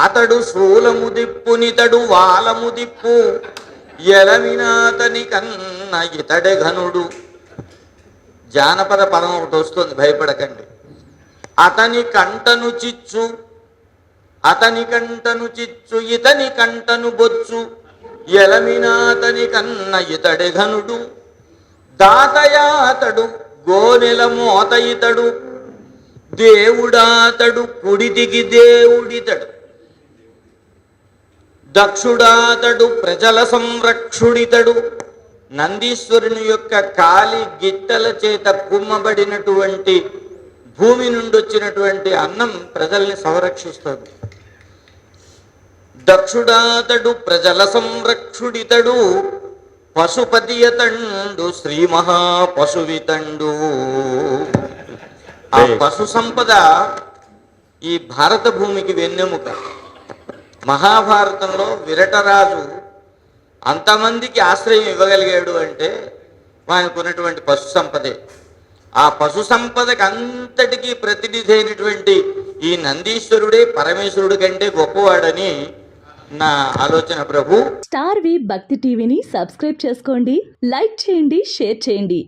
అతడు శూలము దిప్పునితడు వాలము దిప్పు. ఎలమినాతని కన్న ఇతడే ఘనుడు. జానపద పదం ఒకటి వస్తుంది భయపడకండి. అతని కంటను చిచ్చు అతని కంటను చిచ్చు ఇతని కంటను బొచ్చు. ఎలమినాతని కన్న ఇతడే ఘనుడు. దాతయాతడు గోనెల మోత ఇతడు. దేవుడాతడు కుడితికి దేవుడితడు. దక్షుడాతడు ప్రజల సంరక్షుడితడు. నందీశ్వరుని యొక్క కాలి గిట్టల చేత కుమ్మబడినటువంటి భూమి నుండి వచ్చినటువంటి అన్నం ప్రజల్ని సంరక్షిస్తుంది. దక్షుడాతడు ప్రజల సంరక్షుడితడు పశుపతియతండు శ్రీ మహాపశువితండు. ఆ పశు సంపద ఈ భారత భూమికి వెన్నెముక. మహాభారతంలో విరటరాజు అంతమందికి ఆశ్రయం ఇవ్వగలిగాడు అంటే ఆయనకున్నటువంటి పశు సంపదే. ఆ పశు సంపదకి అంతటికీ ప్రతినిధి అయినటువంటి ఈ నందీశ్వరుడే పరమేశ్వరుడి కంటే గొప్పవాడని నా ఆలోచన ప్రభు. స్టార్ వి భక్తి టీవీని సబ్స్క్రైబ్ చేసుకోండి లైక్ చేయండి షేర్ చేయండి.